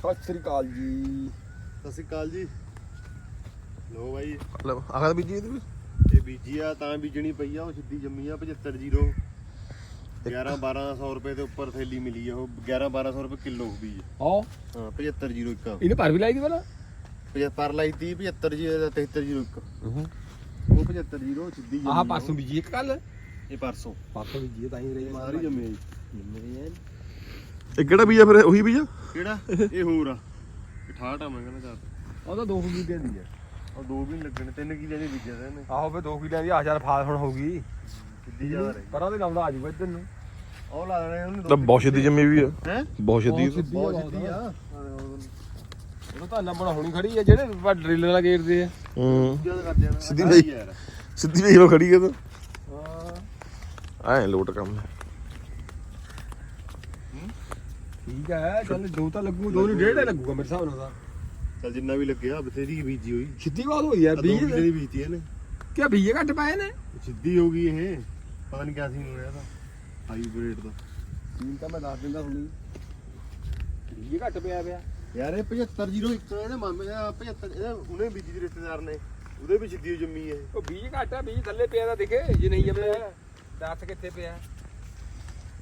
ਸਤਿ ਸ੍ਰੀ ਅਕਾਲ ਜੀ। ਸਤਿ ਸ਼੍ਰੀ ਅਕਾਲ ਜੀ। ਲੋ ਬਾਈ। ਲਓ ਆਖਰ ਬੀਜੀ ਇਹਦੇ ਵੀ? ਇਹ ਬੀਜੀ ਆ ਤਾਂ ਬੀਜਣੀ ਪਈ ਆ ਉਹ ਸਿੱਧੀ ਜੰਮੀ ਆ 75 ਜੀਰੋ। 11 1200 ਰੁਪਏ ਦੇ ਉੱਪਰ ਥੈਲੀ ਮਿਲੀ ਆ ਉਹ 11 1200 ਰੁਪਏ ਕਿਲੋ ਬੀਜ ਹਾਂ। ਹਾਂ 75 ਜੀਰੋ ਇੱਕ ਇਹਨੇ ਪਰ ਵੀ ਲਾਈ ਦੀ ਪਹਿਲਾਂ? ਪਜਾ- ਪਰ ਲਾਈ ਤੀ 75 ਜੀ 73 ਜੀਰੋ ਇੱਕ। ਉਹ 75 ਜੀਰੋ ਸਿੱਧੀ ਜੰਮੀ ਆਹ ਪਾਸੋਂ ਬੀਜੀ ਇੱਕ ਕੱਲ। ਇਹ ਪਰਸੋਂ ਪਾਸੋਂ ਬੀਜੀ ਤਾਂ ਹੀ ਰਹੀ ਸਾਰੀ ਜੰਮੀ ਜੰਮੀ ਐ ਇਹ ਕਿਹੜਾ ਬੀਜ ਆ ਫਿਰ ਉਹੀ ਬੀਜ ਆ? ਕਿਹੜਾ? ਇਹ ਹੋਰ ਆ। 68 ਆ ਮੈਂ ਕਹਿੰਦਾ ਚਾਰ ਉਹ ਤਾਂ ਦੋ ਦੀ ਹੈ ਉਹ ਦੋ ਵੀ ਨੀ ਲੱਗਣੇ ਤਿੰਨ ਕਿਲੇ ਦੇ ਬੀਜੇ ਦੇ ਨੇ ਆਹੋ ਫੇ ਦੋ ਕਿਲਿਆਂ ਦੀ ਆ ਚਾਰ ਫਾਲ ਹੁਣ ਹੋਊਗੀ। ਸਿੱਧੀ ਜ਼ਿਆਦਾ ਰਹੀ। ਪਰਾਂ ਦੇ ਲਾਉਂਦਾ ਆ ਜੂਗਾ ਇੱਧਰ ਨੂੰ। ਉਹ ਲਾ ਦੇਣੇ ਉਹਨੇ ਤਾਂ ਬਹੁਤ ਛੇਤੀ ਜੰਮੀ ਵੀ ਆ। ਹੈ? ਬਹੁਤ ਛੇਤੀ ਸਿੱਧੀ ਬਹੁਤ ਆ ਸਿੱਧੀ ਆ। ਉਹ ਤਾਂ ਨਾ ਬੜਾ ਹੋਣੀ ਖੜੀ ਆ ਜਿਹੜੇ ਡਰਿਲ ਨਾਲ ਗੇਰਦੇ ਆ। ਹੂੰ। ਜ਼ਿਆਦਾ ਕਰ ਦੇਣਾ। ਸਿੱਧੀ ਆਹ ਲਈ। ਯਾਰ। ਸਿੱਧੀ ਵੇਖ ਲੋ ਖੜੀ ਆ ਤਾਂ। ਹਾਂ। ਐ ਲੋਟ ਕੰਮ ਹੈ ਠੀਕ ਹੈ ਚੱਲ ਦੋ ਤਾਂ ਲੱਗੂ ਦੋ ਨੂੰ ਡੇਢ ਹੀ ਲੱਗੂਗਾ ਮੇਰੇ ਹਿਸਾਬ ਨਾਲ ਤਾਂ। ਚੱਲ ਜਿੰਨਾ ਵੀ ਲੱਗਿਆ ਬਥੇਰੀ ਬੀਜੀ ਹੋਈ। ਸਿੱਧੀ ਬਾਤ ਹੋਈ ਯਾਰ ਆਹ ਦੋ ਬੀਜ ਦੀ ਬੀਜਤੀ ਇਹਨੇ। ਕਿਆ ਬੀਜ ਘੱਟ ਪਾਏ ਨੇ? ਸਿੱਧੀ ਹੋ ਗਈ ਇਹ। ਪਤਾ ਨਹੀਂ ਕਿਆ ਸੀਨ ਹੋ ਰਿਹਾ ਤਾਂ। ਹਾਈਬ੍ਰਿਡ ਦਾ ਤੀਨ ਤਾਂ ਮੈਂ ਦੱਸ ਦਿੰਦਾ ਹੁਣੀ। ਬੀਜ ਘੱਟ ਪਿਆ ਪਿਆ। ਯਾਰ ਇਹ 7501 ਇਹਦੇ ਮਾਮੇ ਦਾ 75 ਇਹਦੇ ਉਹਨੇ ਬੀਜੀ ਦੇ ਰਿਸ਼ਤੇਦਾਰ ਨੇ। ਉਹਦੇ ਵੀ ਸਿੱਧੀ ਹੋ ਜੰਮੀ ਇਹ। ਉਹ ਬੀਜ ਘੱਟ ਆ ਬੀਜ ਥੱਲੇ ਪਿਆ ਤਾਂ ਦਿਖੇ ਜੇ ਨਹੀਂ ਜੰਮਿਆ ਦੱਸ ਕਿੱਥੇ ਪਿਆ।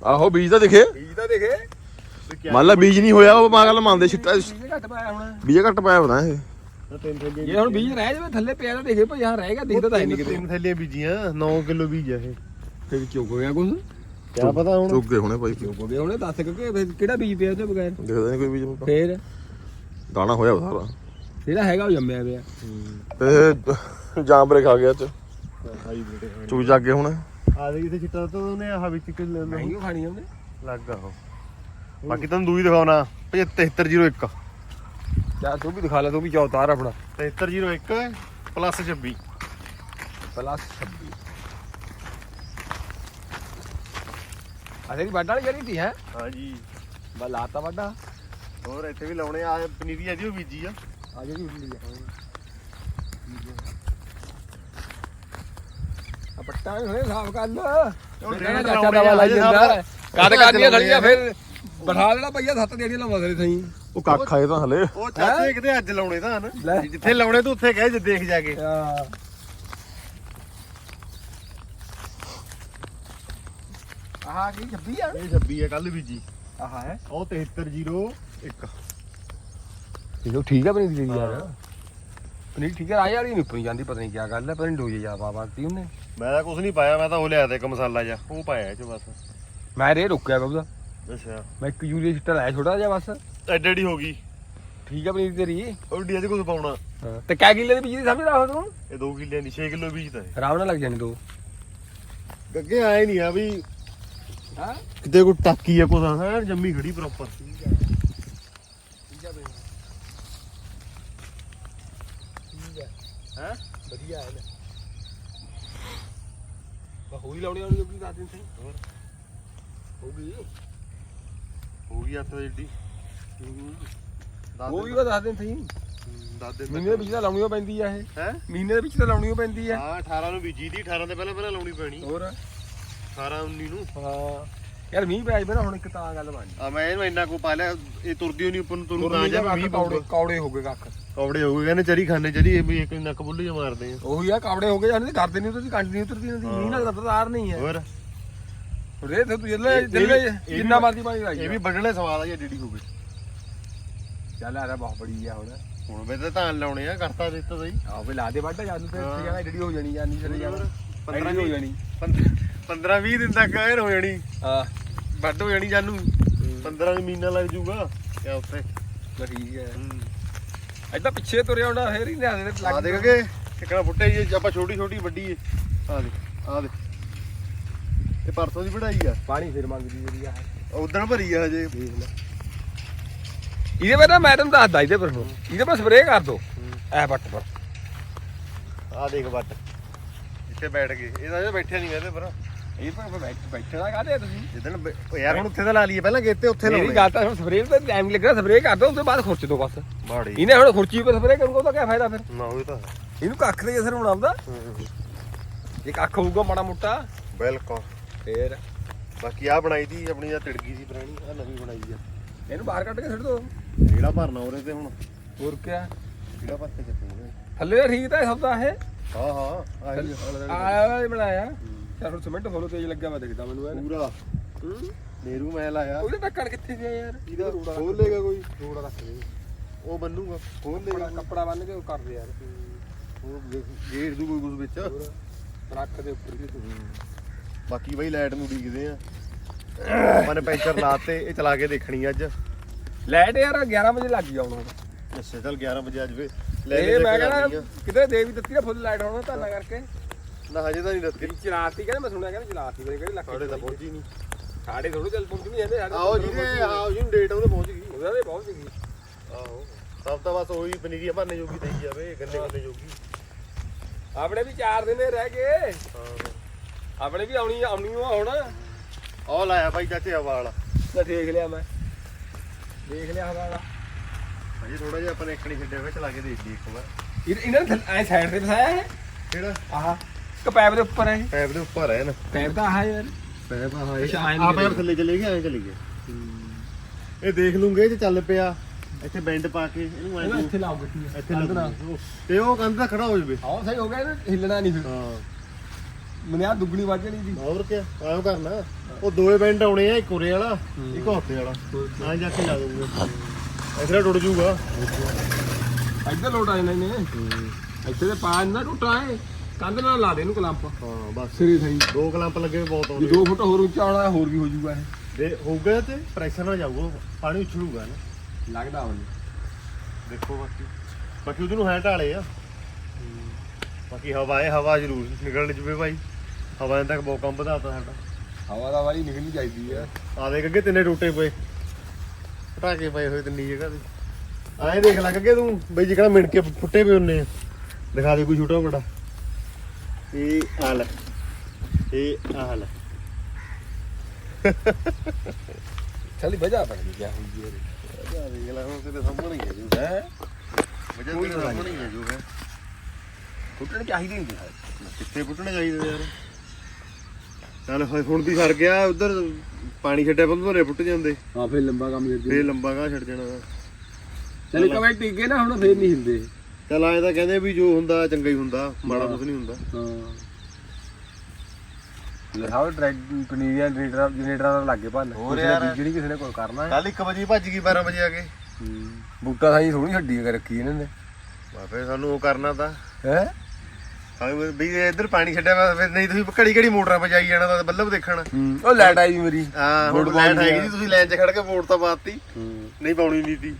ਆਹੋ ਬੀਜ ਤਾਂ ਦਿਖੇ। ਬੀਜ ਤਾਂ ਦਿਖੇ। ਮੰਨ ਲਾ ਬੀਜ ਨਹੀਂ ਹੋਇਆ ਉਹ ਮਾਗਲ ਮੰਨਦੇ ਛਿੱਟਾ ਬੀਜ ਘੱਟ ਪਾਇਆ ਹੁਣ। ਬੀਜ ਘੱਟ ਪਾਇਆ ਬਣਾ ਇਹ। ਤਿੰਨ ਥੈਲੀਆਂ ਜੇ ਹੁਣ ਬੀਜ ਰਹਿ ਜਾਵੇ ਥੱਲੇ ਪਿਆ ਤਾਂ ਦਿਖੇ ਭਾਈ ਹਾਂ ਰਹੇਗਾ ਦਿਖਦਾ ਤਾਂ ਹੈ ਨਹੀਂ ਤਿੰਨ- ਕਿਤੇ। ਤਿੰਨ ਥੈਲੀਆਂ ਬੀਜੀਆਂ 9 ਕਿਲੋ ਬੀਜ ਆ ਇਹ। ਫਿਰ ਚੁੱਕ ਗਿਆ ਕੁਝ ਕਿਆ ਪਤਾ ਹੁਣ? ਚੁੱਕ ਗਏ ਹੋਣੇ ਭਾਈ। ਚੁੱਕ ਗਿਆ ਉਹਨੇ ਦੱਸ ਕਿ ਫਿਰ ਕਿਹੜਾ ਬੀਜ ਪਿਆ ਉਹਦੇ ਬਗੈਰ? ਦਿਖਦਾ ਨਹੀਂ ਕੋਈ ਬੀਜ ਮੈਨੂੰ ਫੇਰ? ਦਾਣਾ ਹੋਇਆ ਵਾ ਸਾਰਾ। ਜਿਹੜਾ ਹੈਗਾ ਉਹ ਜੰਮਿਆ ਪਿਆ। ਤੇ ਜਾਂਬਰੇ ਖਾ ਗਿਆ ਚ ਹਾਈਬ੍ਰਿਡ ਚੂਜ ਜਾ ਕੇ ਹੁਣ। ਆ ਦੇ ਕਿਤੇ ਚਿੱਟਾ ਤਾਂ ਉਹਨੇ ਆਹ ਵਿੱਚ ਕਿ ਮਹਿੰਗੀ ਖਾਣੀ ਉਹਨੇ। ਲੱਗਾ ਉਹ। ਬਾਕੀ ਤੁਹਾਨੂੰ ਦੂਈ ਦਿਖਾਉਣਾ। 7301 ਚਾ ਤੂੰ ਵੀ ਦਿਖਾ ਲੈ ਤੂੰ ਵੀ ਚੌਤਾਰ ਆਪਣਾ। 7301 ਪਲੱਸ 26 ਪਲੱਸ 26 ਆ ਤੇਰੀ ਵੱਡਾ ਵਾਲੀ ਕਰੀ ਤੀ ਹੈ। ਹਾਂਜੀ। ਬਾ ਲਾਤਾ ਵੱਡਾ। ਹੋਰ ਇੱਥੇ ਵੀ ਲਾਉਣੇ ਆ ਪਨੀਰੀ ਆ ਜੀ ਉਹ ਬੀਜੀ ਆ। ਆ ਜਿਹੜੀ ਉੱਡਲੀ ਆ। ਆ ਪੱਟਾ ਵੀ ਹੋਏ ਸਾਫ਼ ਕਰ ਲੋ ਚਾਚਾ ਜਾਂਦਾ। ਕਦ ਥਲੀਆਂ ਆ। ਫਿਰ। ਬਿਠਾ ਦੇਣਾ ਪਈਆ ਸੱਤ ਦੇੜੀਆਂ ਲਾਉਂਦਾ ਤੇਰੇ ਥਈ। ਉਹ ਕੱਖ ਆਏ ਤਾਂ ਹਲੇ। ਉਹ ਚਾਚੇ ਕਿਤੇ ਅੱਜ ਲਾਉਣੇ ਤਾਂ ਹਨ। ਲੈ। ਜਿੱਥੇ ਲਾਉਣੇ ਤੂੰ ਉੱਥੇ ਕਹਿ ਜੇ ਦੇਖ ਜਾ ਕੇ। ਆ ਆਹ ਕੀ 26 ਆ? ਇਹ 26 ਹੈ ਕੱਲ ਬੀਜੀ ਆਹ ਹੈ। ਉਹ 7301 ਇਹ ਠੀਕ ਆ ਪਨੀਰ ਦੀ ਯਾਰ। ਪਨੀਰ ਠੀਕ ਹੈ ਰਾਜ ਵਾਲੀ ਨਹੀਂ ਉੱਪਰ ਜਾਂਦੀ ਪਤਾ ਨਹੀਂ ਕੀ ਗੱਲ ਹੈ ਪਤਾ ਨਹੀਂ ਡੋਜੇ ਜਾ ਪਾ ਪਾਤੀ ਉਹਨੇ। ਮੈਂ ਤਾਂ ਕੁਝ ਨਹੀਂ ਪਾਇਆ ਮੈਂ ਤਾਂ ਉਹ ਲਿਆ ਤੇ ਇੱਕ ਮਸਾਲਾ ਜਿਹਾ ਉਹ ਪਾਇਆ ਇਹ ਚ ਬਸ। ਮੈਂ ਰੇ ਰੁਕਿਆ ਬਾਬੂ ਦਾ। ਅੱਛਾ। ਮੈਂ ਇੱਕ ਯੂਰੀਆ ਸਿੱਟਾ ਲਾਇਆ ਛੋਟਾ ਜਿਹਾ ਬਸ। ਐਡੀ ਐਡੀ ਹੋ ਗਈ। ਠੀਕ ਆ ਪਨੀਰ ਤੇਰੀ? ਉਹ ਡੀ ਅੱਜ ਕੁਝ ਪਾਉਣਾ। ਹਾਂ। ਤੇ ਕਿਆ ਕਿੱਲੇ ਦੀ ਬੀਜ ਦੀ ਸਮਝ ਰਹਾ ਤੂੰ? ਇਹ 2 ਕਿੱਲਿਆਂ ਦੀ 6 ਕਿਲੋ ਬੀਜ ਤਾਂ ਇਹ। ਆਰਾਮ ਨਾਲ ਲੱਗ ਜਾਣੀ ਦੋ। ਅੱਗੇ ਆਏ ਨਹੀਂ ਆ ਵੀ ਹਾਂ। ਕਿਤੇ ਕੋਈ ਟਾਕੀ ਆ ਕੁਛ ਹੈ ਜੰਮੀ ਖੜੀ ਪ੍ਰੋਪਰ ਠੀਕ ਆ। ਠੀਕ ਆ ਬਈ। ਠੀਕ ਆ। ਹੈ? ਵਧੀਆ ਹੈ ਬਾ ਹੋਈ ਲਾਉਣੀ ਆਉਣੀ ਦਿਨ ਸਹੀ ਹੋਰ। ਹੋ ਗਈ। ਹੋ ਗਈ ਹੱਥ ਗਈ ਉਹ ਦੱਸ ਦਿਨ ਸਹੀ ਦੱਸ ਦੇ ਮਹੀਨੇ ਦੇ ਵਿੱਚ ਤਾਂ ਲਾਉਣੀ ਓ ਪੈਂਦੀ ਆ ਇਹ। ਹੈ? ਮਹੀਨੇ ਦੇ ਵਿੱਚ ਤਾਂ ਲਾਉਣੀ ਓ ਪੈਂਦੀ ਆ। ਹਾਂ 18 ਨੂੰ ਬੀਜੀ ਦੀ 18 ਦੇ ਪਹਿਲਾਂ ਪਹਿਲਾਂ ਲਾਉਣੀ ਪੈਣੀ। ਹੋਰ? 18 19 ਨੂੰ। ਹਾਂ। ਯਾਰ ਮੀਂਹ ਪੈ ਜਾਵੇ ਨਾ ਹੁਣ ਇੱਕ ਤਾਂ ਗੱਲ ਬਣ ਆ ਮੈਂ ਇਹਨੂੰ ਇੰਨਾ ਕੋ ਪਾ ਲਿਆ ਇਹ ਤੁਰਦੀ ਹੋਣੀ ਉੱਪਰ ਨੂੰ ਤੁਰੂ ਤੁਰਨੀ ਤਾਂ ਜਾਂ ਮੀਂਹ ਕੌੜੇ ਕੌੜੇ ਹੋ ਗਏ ਕੱਖ। ਕੌੜੇ ਹੋ ਗਏ ਕਹਿੰਦੇ ਚਰੀ ਖਾਣੇ ਚਰੀ ਇਹ ਵੀ ਇੱਕ ਨੱਕ ਬੁੱਲੇ ਮਾਰਦੇ ਆ। ਉਹੀ ਆ ਕੌੜੇ ਹੋ ਗਏ ਜਾਂਦੇ ਕਰਦੇ ਨਹੀਂ ਉਤਰਦੀ ਕੰਟੀਨਿਊ ਉਤਰਦੀ ਨਹੀਂ ਮੀਂਹ ਨਾਲ ਲਗਾਤਾਰ ਨਹੀਂ ਹੈ। ਹੋਰ? ਰੇ ਤੇ ਤੂੰ ਜਿੱਲੇ ਇਹ- ਇਹ ਜਿੱਲੇ ਵੀ- ਇਹ ਜਿੰਨਾ ਵੀ- ਮਰਜ਼ੀ ਪਾਣੀ ਲਾਈ ਇਹ ਵੀ ਵੱਢਣੇ ਸਵਾਦ ਆ ਜੀ ਏਡੀ ਹੋ ਗਈ। ਚੱਲ ਆ ਰਿਹਾ ਬਹੁਤ ਬੜੀ ਆ ਹੁਣ। ਹੁਣ ਮੈਂ ਤਾਂ ਧਾਨ ਲਾਉਣੇ ਆ ਕਰਤਾ ਦਿੱਤਾ ਸਹੀ। ਆਹ ਵੀ ਲਾ ਦੇ ਵੱਡਾ ਜਾਂਦੇ ਤੇ ਇੱਥੇ ਜਾਣਾ ਐਡੀ ਹੋ ਜਾਣੀ ਜਾਨੀ ਚਲੇ ਜਾਣਾ 15 ਐਡੀ ਹੋ ਜਾਣੀ। 15 20 ਦਿਨ ਤੱਕ ਐਨ ਹੋ ਜਾਣੀ। ਹਾਂ। ਵੱਢ ਹੋ ਜਾਣੀ ਜਾਨੂੰ। 15 ਮਹੀਨਾ ਲੱਗ ਜੂਗਾ ਕਿਆ ਉੱਥੇ। ਤਾਂ ਠੀਕ ਹੈ। ਐਦਾਂ ਪਿੱਛੇ ਤੁਰਿਆ ਹੁੰਦਾ ਫੇਰ ਹੀ ਲਿਆ ਦੇ ਆ ਦੇਖ ਕੇ ਕਿਕਣਾ ਫੁੱਟੇ ਜੀ ਆਪਾਂ ਛੋਟੀ ਛੋਟੀ ਵੱਡੀ ਆ ਦੇ ਆ ਦੇ। ਇਹ ਪਰਸੋਂ ਦੀ ਵਢਾਈ ਆ। ਪਾਣੀ ਫੇਰ ਮੰਗਦੀ ਜਿਹੜੀ ਆ। ਉਦੋਂ ਭਰੀ ਆ ਹਜੇ। ਦੇਖ ਲੈ। ਇਹਦੇ ਪਰ ਨਾ ਮੈਂ ਤੁਹਾਨੂੰ ਦੱਸਦਾ ਇਹਦੇ ਪਰ ਇਹਦੇ ਪਰ ਸਪਰੇਅ ਕਰ ਦੋ। ਐ ਬੱਟ ਪਰ। ਆ ਦੇਖ ਵੱਟ। ਇੱਥੇ ਬੈਠ ਗਏ। ਇਹਦਾ ਜੇ ਬੈਠਿਆ ਨਹੀਂ ਇਹਦੇ ਪਰ। ਇਹ ਪਰ ਬੈਠ- ਬੈਠਣਾ ਕਾਹਦੇ ਤੁਸੀਂ? ਜਿੱਦਣ ਉਹ ਯਾਰ ਹੁਣ ਉੱਥੇ ਤਾਂ ਲਾ ਲਈਏ ਪਹਿਲਾਂ ਗੇਤੇ ਉੱਥੇ ਮੇਰੀ ਲਾਉਣੇ ਗੱਲ ਤਾਂ ਹੁਣ ਸਪਰੇਅ ਤੇ ਟਾਈਮ ਲੱਗਣਾ ਸਪਰੇਅ ਕਰ ਦੋ ਉਸ ਤੋਂ ਬਾਅਦ ਖੁਰਚ ਦੋ ਬਸ। ਬਾੜੀ ਇਹਨੇ ਹੁਣ ਖੁਰਚੀ ਪਰ ਸਪਰੇਅ ਕਰੂਗਾ ਉਹਦਾ ਕੀ ਫਾਇਦਾ ਫਿਰ? ਨਾ ਉਹ ਤਾਂ ਇਹਨੂੰ ਕੱਖ ਦੇ ਅਸਰ ਹੋਣਾ ਆਉਂਦਾ। ਜੇ ਕੱਖ ਹੋਊਗਾ ਮਾੜਾ ਮੋਟਾ। ਬਿਲਕੁਲ। ਫੇਰ। ਬਾਕੀ ਆ ਬਣਾਈ ਦੀ ਆਪਣੀ ਆ ਤਿੜਕੀ ਸੀ ਪੁਰਾਣੀ ਆ ਨਵੀਂ ਬਣਾਈ ਆ। ਇਹਨੂੰ ਬਾਹਰ ਕੱਢ ਕੇ ਛੱਡ ਦੋ। ਜਿਹੜਾ ਭਰਨਾ ਉਹਦੇ ਤੇ ਹੁਣ। ਹੋਰ ਕਿਆ? ਜਿਹੜਾ ਭਰ ਕੇ ਚੱਕੂਗੇ ਥੱਲੇ ਤਾਂ ਠੀਕ ਤਾਂ ਸੌਦਾ ਇਹ। ਹਾਂ ਹਾਂ ਆਹੀ ਆਇਆ ਵਾ ਬਣਾਇਆ। ਚਲ ਹੁਣ ਸਿਮੈਂਟ ਫੋਲੋ ਤੇਜ ਲੱਗਿਆ ਮੈਂ ਦਿਖਦਾ ਮੈਨੂੰ ਇਹ ਪੂਰਾ। ਨੇਰੂ ਮਹਿਲ ਆਇਆ। ਉਹਦੇ ਢੱਕਣ ਕਿੱਥੇ ਗਿਆ ਯਾਰ? ਇਹਦਾ ਖੋਲ ਲੇਗਾ ਕੋਈ? ਰੋੜਾ ਰੱਖ ਦੇ। ਉਹ ਬੰਨੂਗਾ। ਖੋਲ ਲੇਗਾ ਕੱਪੜਾ ਬੰਨ ਕੇ ਉਹ ਕਰਦੇ ਯਾਰ। ਉਹ ਗੇਟ ਦੂ ਕੋਈ ਕੁਝ ਵਿੱਚ? ਟਰੱਕ ਦੇ ਉੱਪਰ ਵੀ ਤੂੰ ਬਾਕੀ ਬਈ ਲਾਈਟ ਨੂੰ ਡੀਕਦੇ ਆ। ਆਪਾਂ ਨੇ ਪੈਂਚਰ ਲਾਤੇ ਇਹ ਚਲਾ ਕੇ ਦੇਖਣੀ ਅੱਜ। ਲਾਈਟ ਯਾਰ 11 ਵਜੇ ਲੱਗ ਹੁਣ ਅੱਛਾ ਚੱਲ 11 ਵਜੇ ਅੱਜ ਵੇ ਇਹ ਮੈਂ ਕਹਿੰਦਾ ਕਿਤੇ ਦੇ ਵੀ ਦਿੱਤੀ ਨਾ ਫੁੱਲ ਲਾਈਟ ਹੋਣਾ ਧਾਨਾ ਕਰਕੇ। ਨਾ ਹਜੇ ਤਾਂ ਨਹੀਂ ਦਿੱਤੀ। ਚਲਾਤੀ ਕਹਿੰਦੇ ਮੈਂ ਸੁਣਿਆ ਕਹਿੰਦੇ ਚਲਾਤੀ ਬਈ ਕਿਹੜੀ ਲੱਖ ਸਾਡੇ ਤਾਂ ਪਹੁੰਚੀ ਨਹੀਂ ਸਾਡੇ ਥੋੜੇ ਚੱਲ ਪਹੁੰਚ ਨਹੀਂ ਜਾਂਦੇ ਸਾਡੇ ਆਓ ਜਿਹਦੇ ਆਓ ਜਿਹਨੂੰ ਡੇਟ ਉਹਦੇ ਪਹੁੰਚ ਗਈ। ਉਹਦਾ ਤੇ ਪਹੁੰਚ ਗਈ। ਆਹੋ ਸਭ ਤਾਂ ਬਸ ਉਹੀ ਪਨੀਰੀ ਭਰਨੇ ਜੋਗੀ ਦੇਈ ਜਾਵੇ ਗੰਨੇ ਗੰਨੇ ਜੋਗੀ। ਆਪਣੇ ਵੀ 4 ਦਿਨ ਰਹਿ ਗਏ। ਹਾਂ। ਆਪਣੇ ਵੀ ਆਉਣੀ ਆਉਣੀ ਆ ਹੁਣ। ਉਹ ਲਾਇਆ ਬਾਈ ਚਾਚੇ ਹਵਾ ਵਾਲਾ ਤਾਂ ਦੇਖ ਲਿਆ ਮੈਂ। ਦੇਖ ਲਿਆ ਹਵਾ ਵਾਲਾ ਹਜੇ ਥੋੜਾ ਜਿਹਾ ਆਪਾਂ ਨੇ ਇੱਕ ਨਹੀਂ ਛੱਡਿਆ ਹੋਇਆ ਚਲਾ ਕੇ ਦੇਖ ਲਈ ਇੱਕ ਵਾਰ। ਇਹ- ਇਹਨਾਂ ਨੇ ਐ ਸਾਈਡ ਤੇ ਫਸਾਇਆ ਹੈ ਕਿਹੜਾ? ਆਹ ਇੱਕ ਪੈਪ ਦੇ ਉੱਪਰ ਹੈ ਇਹ। ਪੈਪ ਦੇ ਉੱਪਰ ਹੈ ਨਾ। ਪੈਪ ਤਾਂ ਆਹ ਯਾਰ। ਪੈਪ ਆ ਅੱਛਾ, ਐਂ ਨੀ ਆ ਪੈਪ ਕਰੀ। ਥੱਲੇ ਚਲੇ ਗਿਆ ਐਂ ਚਲੇ ਗਿਆ ਇਹ ਦੇਖ ਲੂੰਗੇ ਜੇ ਚੱਲ ਪਿਆ। ਇੱਥੇ ਬੈਂਡ ਪਾ ਕੇ ਇਹਨੂੰ ਐਂ ਲਾਓ ਗੱਟੀ ਇੱਥੇ ਲੱਗਣਾ ਤੇ ਉਹ ਕੰਧ ਦਾ ਖੜਾ ਹੋ ਜਵੇ। ਆਹ ਸਹੀ ਹੋ ਗਿਆ ਇਹਨੂੰ ਹਿੱਲਣਾ ਨਹੀਂ ਫਿਰ। ਹਾਂ। ਮੈਨੂੰ ਆ ਦੁੱਗਣੀ ਵੱਜਣੀ ਦੀ ਹੋਰ ਕੀ ਆਉਂ ਕਰਨਾ। ਉਹ ਦੋਏ ਬੈਂਡ ਆਉਣੇ ਆ ਇੱਕ ਉਰੇ ਵਾਲਾ ਇੱਕ ਉੱਥੇ ਵਾਲਾ। ਨਾਲ ਜਾ ਕੇ ਲਾ ਦੂੰਗੇ ਇਧਰ ਟੁੱਟ ਜੂਗਾ ਇੱਧਰ ਲੋਟ ਆ ਜਾਣਾ ਇਹਨੇ। ਇੱਥੇ ਤੇ ਪਾ ਨਾ ਟੁੱਟਾ ਹੈ ਕੰਧ ਨਾਲ ਲਾ ਦੇ ਇਹਨੂੰ ਕਲੰਪ। ਹਾਂ ਬਸ। ਸਿਰੇ ਸਹੀ। ਦੋ ਕਲੰਪ ਲੱਗੇ ਬਹੁਤ ਆਉਂਦੇ 2 ਫੁੱਟ ਹੋਰ ਉੱਚਾ ਆਉਣਾ ਹੋਰ ਵੀ ਹੋ ਜਾਊਗਾ ਇਹ। ਦੇ ਹੋਊਗਾ ਤੇ ਪ੍ਰੈਸ਼ਰ ਨਾਲ ਜਾਊਗਾ ਪਾਣੀ ਉਛਲੂਗਾ ਨਾ ਲੱਗਦਾ ਹੁਣ। ਦੇਖੋ ਬਾਕੀ। ਬਾਕੀ ਉਹਦੇ ਨੂੰ ਹੈ ਢਾਲੇ ਆ। ਬਾਕੀ ਹਵਾ ਹੈ ਹਵਾ ਜ਼ਰੂਰ ਨਿਕਲਣ ਜਵੇ ਭਾਈ। ਹਵਾ ਤੱਕ ਬਹੁਤ ਕੰਮ ਵਧਾਤਾ ਸਾਡਾ। ਹਵਾ ਦਾ ਵਾਲੀ ਨਿਕਲਣੀ ਚਾਹੀਦੀ ਆ। ਆ ਦੇਖ ਅੱਗੇ ਤਿੰਨੇ ਟੁੱਟੇ ਪਏ। ਪਟਾਕੇ ਪਏ ਹੋਏ ਤਿੰਨੀ ਜਗ੍ਹਾ ਤੇ। ਆਏ ਦੇਖ ਲੱਗ ਅੱਗੇ ਤੂੰ ਬਈ ਜਿਹੜਾ ਮਿਣ ਕੇ ਫੁੱਟੇ ਪਏ ਹੁੰਨੇ ਆ। ਦਿਖਾ ਦੇ ਕੋਈ ਛੋਟਾ ਬੜਾ ਇਹ ਆ ਲੈ। ਇਹ ਆ ਲੈ। ਚੱਲ ਵਜਾ ਪੈ ਗਈ ਕਿਆ ਹੋਈ ਯਾਰ ਆ ਦੇਖ ਲੈ ਹੁਣ ਤੇਰੇ ਸਾਹਮਣੇ ਹੀ ਹੈ ਜੋ। ਹੈ? ਵਜਾ ਤੇਰੇ ਸਾਹਮਣੇ ਹੀ ਹੈ ਜੋ ਹੈ। ਟੁੱਟਣ ਚਾਹੀਦੀ ਨਹੀਂ ਕਿੱਥੇ ਪੁੱਟਣੇ ਚਾਹੀਦੇ ਯਾਰ? ਚੱਲ ਹੁਣ- ਹੁਣ ਵੀ ਸਰ ਗਿਆ ਉਧਰ ਪਾਣੀ ਛੱਡਿਆ ਬੰਦ ਭਰੇ ਪੁੱਟ ਜਾਂਦੇ। ਹਾਂ ਫੇਰ ਲੰਬਾ ਕੰਮ ਫੇਰ ਲੰਬਾ ਗਾ ਛੱਡ ਜਾਣਾ। ਵਾ। ਚੱਲ ਇੱਕ ਵਾਰ ਟਿਕੇ ਨਾ ਹੁਣ ਫੇਰ ਨਹੀਂ ਹਿਲਦੇ। ਚੱਲ ਆਏ ਤਾਂ ਕਹਿੰਦੇ ਵੀ ਜੋ ਹੁੰਦਾ ਚੰਗਾ ਹੀ ਹੁੰਦਾ ਮਾੜਾ ਕੁਝ ਨਹੀਂ ਹੁੰਦਾ। ਹਾਂ। ਲਹਾਓ ਡਰੈਗ ਪਨੀਰੀਆਂ ਜਨਰੇਟਰ ਜਨਰੇਟਰਾਂ ਦਾ ਲੱਗੇ ਭੰਨ। ਹੋਰ ਯਾਰ। ਜਿਹੜੀ ਕਿਸੇ ਨੇ ਕੋਈ ਕਰਨਾ। ਹੈ ਕੱਲ 1 ਵਜੇ ਭੱਜ ਗਈ 12 ਵਜੇ ਆ ਕੇ। ਬੂਟਾ ਸਾਈ ਸੋਹਣੀ ਛੱਡੀ ਕਰ ਰੱਖੀ ਇਹਨਾਂ ਨੇ। ਫੇਰ ਸਾਨੂੰ ਉਹ ਕਰਨਾ ਤਾਂ। ਹੈ? ਸਾਨੂੰ ਵੀ ਇੱਧਰ ਪਾਣੀ ਛੱਡਿਆ ਵਾ ਫਿਰ ਨਹੀਂ ਤੁਸੀਂ ਘੜੀ ਘੜੀ ਮੋਟਰਾਂ ਵਜਾਈ ਜਾਣਾ ਤਾਂ ਬੱਲਬ ਦੇਖਣ। ਉਹ ਲਾਈਟ ਆਈ ਮੇਰੀ। ਹਾਂ ਹੁਣ ਲਾਈਟ ਪਾਉਣੀ ਹੈਗੀ ਆ। ਜੀ ਤੁਸੀਂ ਲਾਈਨ 'ਚ ਖੜ ਕੇ ਵੋਟ ਤਾਂ ਪਾਤੀ। ਨਹੀਂ ਪਾਉਣੀ ਨਹੀਂ ਤੀ।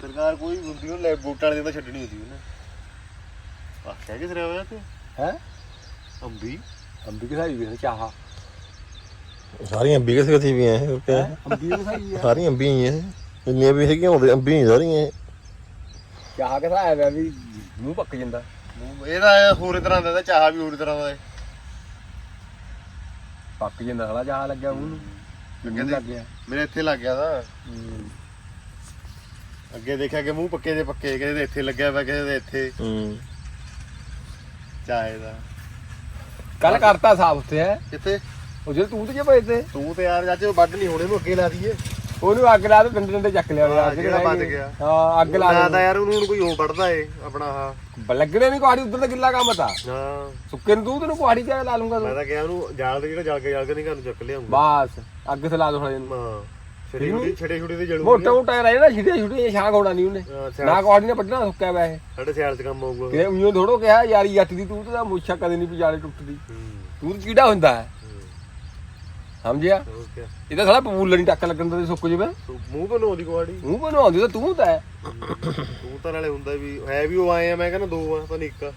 ਸਰਕਾਰ ਕੋਈ ਹੁੰਦੀ ਉਹ ਲੈ ਵੋਟਾਂ ਵਾਲੇ ਦੀ ਤਾਂ ਛੱਡਣੀ ਹੁੰਦੀ ਉਹਨੇ ਆਹ ਕਹਿ ਕੇ ਸਰਿਆ ਹੋਇਆ ਤੇ ਹੈ? ਅੰਬੀ। ਅੰਬੀ ਕਿਸਾਈ ਵੀ ਚਾਹਾ। ਸਾਰੀਆਂ ਅੰਬੀ ਕਿਸੇ ਕਿਥੇ ਵੀ ਐ ਹੋਰ ਕਿਆ ਅੰਬੀ ਕਿਸਾਈ ਆ। ਸਾਰੀਆਂ ਅੰਬੀਆਂ ਹੀ ਐ ਜਿੰਨੀਆਂ ਵੀ ਹੈਗੀਆਂ ਉਹਦੇ ਅੰਬੀਆਂ ਹੀ ਸਾਰੀਆਂ। ਚਾਹ ਕਿਸਾਇਆ ਵੀ ਮੂੰਹ ਪੱਕ ਜਾਂਦਾ। ਇਹਦਾ ਹੋਰ ਤਰ੍ਹਾਂ ਦਾ ਇਹਦਾ ਚਾਹ ਵੀ ਹੋਰ ਤਰ੍ਹਾਂ ਦਾ ਹੈ ਪੱਕ ਜਾਂਦਾ ਹਲਾ ਚਾਹ ਲੱਗਿਆ ਮੂੰਹ ਨੂੰ। ਮੂੰਹ ਲੱਗ ਗਿਆ। ਮੇਰੇ ਇੱਥੇ ਲੱਗ ਗਿਆ ਤਾਂ। ਅੱਗੇ ਦੇਖਿਆ ਕਿ ਮੂੰਹ ਪੱਕੇ ਦੇ ਪੱਕੇ ਕਿਸੇ ਦੇ ਇੱਥੇ ਲੱਗਿਆ ਵਾ ਕਿਸੇ ਦੇ ਇੱਥੇ। ਹੂੰ। ਚਾਹੇ ਦਾ ਕੱਲ ਕਰਤਾ ਸਾਫ਼ ਉੱਥੇ ਹੈ। ਕਿੱਥੇ? ਉਹ ਜਿਹੜੇ ਤੂੰ ਤੇ ਜੇ ਪਏ ਤੇ। ਤੂੰ ਤੇ ਯਾਰ ਚਾਚੇ ਵੱਢ ਨਹੀਂ ਹੋਣੇ ਨੂੰ ਅੱਗੇ ਲਾ ਦਈਏ। ਉਹਨੂੰ ਅੱਗ ਲਾ ਦੇ ਡੰਡੇ ਡੰਡੇ ਚੱਕ ਲਿਆ ਹਾਂ, ਅੱਗ ਜਿਹੜਾ ਬਚ। ਗਿਆ। ਹਾਂ ਅੱਗ ਲਾ ਦੇ ਤਾਂ ਯਾਰ ਉਹਨੂੰ ਕੋਈ ਹੋਰ ਵੱਢਦਾ ਏ ਆਪਣਾ ਆਹ। ਲੱਗਣੇ ਨਹੀਂ ਕੁਆੜੀ ਉਧਰ ਤਾਂ ਗਿੱਲਾ ਕੰਮ ਤਾਂ। ਹਾਂ। ਸੁੱਕੇ ਨੂੰ ਤੂੰ ਤੈਨੂੰ ਕੁਆੜੀ ਚਾਹ ਲਾ ਲੂੰਗਾ ਮੈਂ ਤੂੰ ਤਾਂ ਕਿਹਾ ਉਹਨੂੰ ਜਾਲ ਤੇ ਜਿਹੜਾ ਜਲ ਕੇ ਜਲ ਕੇ ਨਹੀਂ ਘਰ ਨੂੰ ਚੱਕ ਲਿਆਉਂਗਾ ਬਸ ਅੱਗ ਤੇ ਲਾ ਦੋ ਹਲੇ ਨੂੰ ਹਾਂ। ਛੜੇ ਛੁੜੇ ਛੜੇ ਛੁੜੇ ਤੇ ਜਲੂ ਮੋਟਾ ਮੋਟਾ ਰਹਿ ਨਾ ਛਿੜੇ ਛਿੜੇ ਛਾਂ ਘੋੜਾ ਨਹੀਂ ਉਹਨੇ। ਨਾ ਕੁਆੜੀ ਨੇ ਪੱਟਣਾ ਸੁੱਕਿਆ ਵਾ ਇਹ। ਸਾਡੇ ਸਿਆਲ ਚ ਕੰਮ ਆਊਗਾ। ਕਿ ਉਈਓ ਥੋੜੋ ਕਿਹਾ ਯਾਰੀ ਜੱਟ ਦੀ ਤੂੰ ਤਾਂ ਮੁੱਛਾ ਕਦੇ ਨਹੀਂ ਵਿਚਾਲੇ ਟੁੱਟਦੀ। ਹੂੰ, ਤੂੰ ਤਾਂ ਕੀੜਾ ਹੁੰਦਾ ਹੈ ਹੂੰ, ਸਮਝਿਆ? ਕਿਆ ਇਹ ਤਾਂ ਸਾਲਾ ਪੂਲ ਨਹੀਂ ਟੱਕ ਲੱਗਣ ਦਾ ਸੁੱਕ ਜਵੇ। ਤੂੰ ਮੂੰਹ ਤੋਂ ਨੋਦੀ ਕੁਆੜੀ ਮੂੰਹ ਬਣਾਉਂਦੀ ਤਾਂ ਤੂੰ ਤਾਂ ਹੈ। ਤੂੰ ਤਾਂ ਨਾਲੇ ਹੁੰਦਾ ਵੀ ਹੈ ਵੀ ਉਹ ਆਏ ਆ ਮੈਂ ਕਹਿੰਦਾ ਦੋ ਆ ਤਾਂ ਇੱਕ ਆ।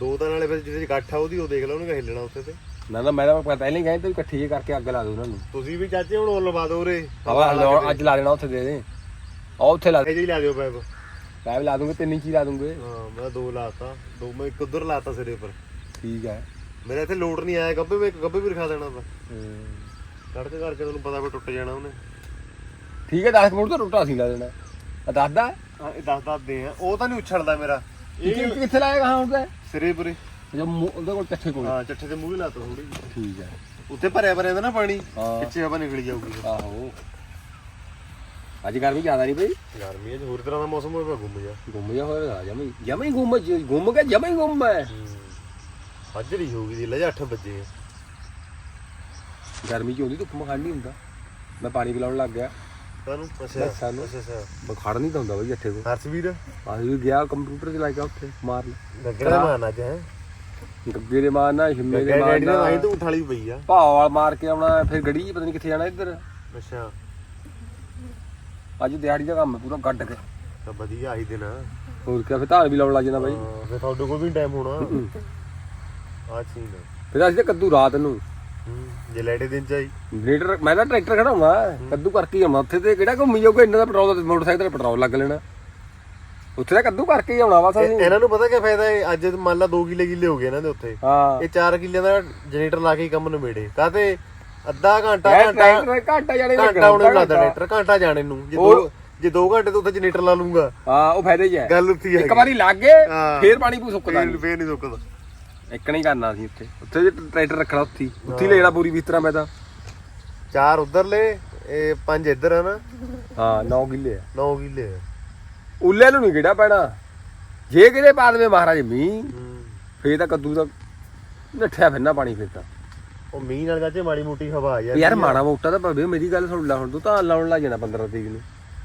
ਦੋ ਤਾਂ ਨਾਲੇ ਫਿਰ ਜਿਹਦੇ ਚ ਗੱਠ ਆ ਉਹਦੀ ਉਹ ਦੇਖ ਲਾ ਉਹਨੇ ਹਿੱਲਣਾ ਉੱਥੇ ਤੇ। ਨਾ ਨਾ ਮੈਂ ਤਾਂ ਪਤਾ ਹੀ ਨਹੀਂ ਕਹਿੰਦਾ ਵੀ ਇਕੱਠੇ ਜਿਹੇ ਕਰਕੇ ਅੱਗ ਲਾ ਦੋ ਉਹਨਾਂ ਨੂੰ। ਤੁਸੀਂ ਵੀ ਚਾਚੇ ਹੁਣ ਉਹ ਲਵਾ ਦੋ ਉਰੇ। ਹਵਾ ਲਾਉਣ- ਅੱਜ ਲਾ ਦੇਣਾ ਉੱਥੇ ਦੇ ਦੇ। ਆ ਉੱਥੇ ਲਾ ਦੇ। ਇਹ ਜਿਹੀ ਲਾ ਦਿਓ ਪੈਪ। ਮੈਂ ਵੀ ਲਾ ਦੂੰਗੇ ਤਿੰਨ ਇੰਚੀ ਲਾ ਦੂੰਗੇ। ਹਾਂ ਮੈਂ ਦੋ ਲਾਤਾ। ਦੋ ਮੈਂ ਇੱਕ ਉਧਰ ਲਾਤਾ ਸਿਰੇ ਪਰ ਠੀਕ ਹੈ। ਮੇਰੇ ਇੱਥੇ ਲੋਡ ਨਹੀਂ ਆਇਆ ਗੱਬੇ ਵਿੱਚ ਗੱਬੇ ਵੀ ਰਖਾ ਦੇਣਾ ਤਾਂ। ਕੜਕ ਕਰਕੇ ਤੁਹਾਨੂੰ ਪਤਾ ਵੀ ਟੁੱਟ ਜਾਣਾ ਉਹਨੇ। ਠੀਕ ਹੈ 10 ਮਿੰਟ ਤੋਂ ਟੁੱਟਾ ਸੀ ਲਾ ਦੇਣਾ। ਆ ਦੱਸਦਾ ਹਾਂ ਇਹ ਦੱਸ ਦੱਸਦੇ ਆ। ਉਹ ਤਾਂ ਨਹੀਂ ਉਛਲਦਾ ਮੇਰਾ। ਇਹ ਕਿੱਥੇ ਲਾਏਗਾ ਹਾਂ ਉਹਦਾ ਸਿਰੇ ਪਰੇ ਜੋ ਉਹਦੇ ਕੋਲ ਚੱਠੇ ਕੋਲ। ਹਾਂ ਚੱਠੇ ਤੇ ਮੂੰਹ ਲਾਤਾ ਥੋੜੀ ਠੀਕ ਹੈ। ਉੱਤੇ ਭਰਿਆ ਭਰਿਆ ਦਾ ਨਾ ਪਾਣੀ। ਪਿੱਛੇ ਹਵਾ ਨਿਕਲ ਜਾਊਗੀ। ਆਹੋ। ਅੱਜ ਗਰਮੀ ਜ਼ਿਆਦਾ ਨਹੀਂ ਪਈ ਗਰਮੀ ਚ ਹੋਰ ਤਰ੍ਹਾਂ ਦਾ ਮੌਸਮ ਹੋਇਆ ਗੁੰਮ ਜਾ। ਗੁੰਮ ਜਾ ਹੋਇਆ ਜਮਈ ਜਮਈ ਗੁੰਮ ਗੁੰਮ ਕੇ ਜਮਈ ਗੁੰਮ ਹੈ। ਹਜਰੀ ਹੋ ਗਈ ਦੀ ਲੈ ਜਾ 8 ਵਜੇ ਗਰਮੀ ਚ ਹੁੰਦੀ ਧੁੱਪ ਮਖਾਣ ਨਹੀਂ ਹੁੰਦਾ। ਮੈਂ ਪਾਣੀ ਪਿਲਾਉਣ ਲੱਗ ਗਿਆ। ਤੁਹਾਨੂੰ ਅੱਛਾ ਸਾਨੂੰ। ਅੱਛਾ ਬਖੜ ਨਹੀਂ ਦਉਂਦਾ ਬਈ ਇੱਥੇ ਕੋ ਹਰਸ਼ਵੀਰ? ਆਹ ਵੀ ਗਿਆ ਕੰਪਿਊਟਰ ਚਲਾ ਕੇ ਉੱਥੇ ਮਾਰ ਲਿਆ। ਲੱਗਣਾ ਮਾਨ ਅੱਜ ਹੈ? ਗੱਗੇ ਦੇ ਮਾਰਨਾ ਹਿੰਮੇ ਦੇ ਡੈਡੀ ਨੇ ਮਾਰਨਾ ਆਈ ਤੂੰ ਉਠਾਲੀ ਪਈ ਆ। ਭਾਵਾਲ ਮਾਰ ਕੇ ਆਉਣਾ ਫਿਰ ਗੜੀ ਪਤਾ ਨਹੀਂ ਕਿੱਥੇ ਜਾਣਾ ਇੱਧਰ। ਅੱਛਾ। ਅੱਜ ਦਿਹਾੜੀ ਦਾ ਕੰਮ ਹੈ ਪੂਰਾ ਗੱਡ ਕੇ। ਤਾਂ ਵਧੀਆ ਆਹੀ ਦਿਨ ਹੋਰ ਕਿਆ ਫਿਰ ਧਾਰ ਵੀ ਲਾਉਣ ਲੱਗ ਜਾਣਾ ਬਾਈ। ਹਾਂ, ਫਿਰ ਤੁਹਾਡੇ ਕੋਲ ਵੀ ਟਾਈਮ ਹੋਣਾ। ਆ ਆ। ਫਿਰ ਅਸੀਂ ਤਾਂ ਕੱਦੂ ਰਾਤ ਨੂੰ। ਹੂੰ ਜੇ ਲੈਟੇ ਦਿਨ ਚ ਆਈ। ਜਨਰੇਟਰ ਮੈਂ ਤਾਂ ਟਰੈਕਟਰ ਖੜਾਉਣਾ ਕੱਦੂ ਕਰਕੇ ਹੀ ਆਉਣਾ ਉੱਥੇ ਤੇ ਕਿਹੜਾ ਘੁੰਮੀ ਜਾਊਗਾ ਇੰਨਾ ਦਾ ਪੈਟਰੋਲ ਦਾ ਮੋਟਰਸਾਈਕਲ ਤੇ ਪੈਟਰੋਲ ਲੱਗ ਲੈਣਾ। ਉੱਥੇ ਤਾਂ ਕੱਦੂ ਕਰਕੇ ਹੀ ਆਉਣਾ ਵਾ ਇਹ- ਇਹਨਾਂ ਨੂੰ ਪਤਾ ਕੀ ਫਾਇਦਾ ਹੈ ਅੱਜ ਮੰਨ ਲਾ 2 ਕਿੱਲੇ ਕਿੱਲੇ ਹੋ ਗਏ ਇਹਨਾਂ ਦੇ ਉੱਥੇ। ਹਾਂ। ਇਹ 4 ਕਿੱਲਿਆਂ ਦਾ ਜਨਰੇਟਰ ਲਾ ਕੇ ਹੀ ਕੰਮ ਨਿਬੇੜੇ। ਕਾਤੇ ਅੱਧਾ ਘੰਟਾ ਯਾਰ ਘੰਟਾ ਟਰੈਕਟਰ ਘੰਟਾ ਜਾਣੇ ਘੰਟਾ ਆਉਣੇ ਨੂੰ ਲੱਗਦਾ ਟਰੈਕਟਰ ਘੰਟਾ ਜਾਣੇ ਨੂੰ। ਜੇ? ਦੋ ਜੇ 2 ਘੰਟੇ ਤੋਂ ਉੱਥੇ ਜਨਰੇਟਰ ਲਾ ਲੂੰਗਾ। ਹਾਂ ਉਹ ਫਾਇਦੇ 'ਚ ਹੈ। ਗੱਲ ਉੱਥੇ ਇੱਕ ਵਾਰੀ ਲੱਗ ਗਏ ਹਾਂ। ਫੇਰ ਪਾਣੀ ਪੂ ਸੁੱਕਦਾ ਨਹੀਂ। ਫੇਰ ਨਹੀਂ ਸੁੱਕਦਾ। ਇੱਕ ਨਹੀਂ ਕਰਨਾ ਸੀ ਉੱਥੇ। ਉੱਥੇ ਜੇ ਟਰੈਕਟਰ ਰੱਖਣਾ ਉੱਥੇ। ਉੱਥੇ ਹੀ ਲੈਣਾ ਪੂਰੀ ਬਿਸਤਰਾ ਮੈਂ ਤਾਂ। ਚਾਰ ਉਧਰਲੇ ਇਹ ਪੰਜ ਇੱਧਰ ਆ ਨਾ। ਹਾਂ 9 ਕਿੱਲੇ ਆ। 9 ਕਿੱਲੇ ਆ। ਉੱਲੇ ਨੂੰ ਨਹੀਂ ਕਿਹੜਾ ਪੈਣਾ। ਜੇ ਕਿਤੇ ਪਾ ਦੇਵੇ ਮਹਾਰਾਜ ਮੀਂਹ ਹੂੰ। ਫੇਰ ਤਾਂ ਕੱਦੂ ਦਾ ਨੱਠਿਆ ਫਿਰਨਾ ਪਾਣੀ ਫਿਰ ਤਾਂ। ਉਹ ਮੀਂਹ ਨਾਲ ਗੱਜੇ ਮਾੜੀ ਮੋਟੀ ਹਵਾ ਆ ਯਾਰ ਆ। ਮਾੜਾ ਮੋਟਾ ਤਾਂ ਭਾਵੇਂ ਮੇਰੀ ਗੱਲ ਸੁਣ ਲੈ ਹੁਣ ਤੂੰ ਤਾਂ ਲਾਉਣ ਲੱਗ ਜਾਣਾ 15 ਤਰੀਕ ਨੂੰ।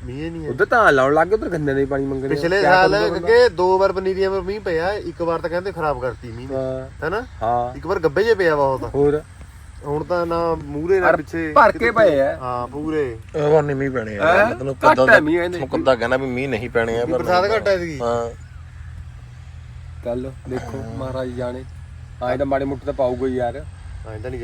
ਮੀਂਹ ਨਹੀਂ ਹੈ। ਉਧਰ ਤਾਂ ਲਾਉਣ ਲੱਗ ਗਏ ਉਧਰ ਗੰਦੇ ਨੇ ਪਾਣੀ ਮੰਗਣੇ ਪਿਛਲੇ ਸਾਲ? ਕਿ ਦੋ ਵਾਰ ਪਨੀਰੀਆਂ ਪਰ ਮੀਂਹ ਪਿਆ ਇੱਕ ਵਾਰ ਤਾਂ ਕਹਿੰਦੇ ਖਰਾਬ ਕਰਤੀ ਮੀਂਹ ਨੇ ਹਾਂ। ਹੈਨਾ? ਹਾਂ। ਇੱਕ ਵਾਰ ਗੱਬੇ ਜੇ ਪਿਆ ਵਾ ਉਹ ਤਾਂ। ਹੋਰ? ਹੁਣ ਤਾਂ ਨਾ ਮੂਹਰੇ ਨਾ ਪਿੱਛੇ ਭਰ ਕੇ ਪਏ ਆ। ਹਾਂ ਪੂਰੇ। ਉਹ ਨਹੀਂ ਮੀਂਹ ਪੈਣੇ ਹੈਂ? ਆ ਘੱਟ ਕਦੋਂ ਹੈ ਮੀਂਹ ਇਹਦੇ। ਤੈਨੂੰ ਕਦੋਂ ਕਹਿੰਦਾ ਵੀ ਮੀਂਹ ਨਹੀਂ ਪੈਣੇ ਆ ਪਰ ਬਰਸਾਤ ਘੱਟ ਐ ਸੀ ਹਾਂ। ਚੱਲ ਦੇਖੋ ਮਹਾਰਾਜ ਜਾਣੇ। ਆਏ ਤਾਂ ਮਾੜੇ ਮੋਟੇ ਤਾਂ ਪਾਊਗਾ ਹੀ ਯਾਰ। ਐਂ ਤਾਂ ਨਹੀਂ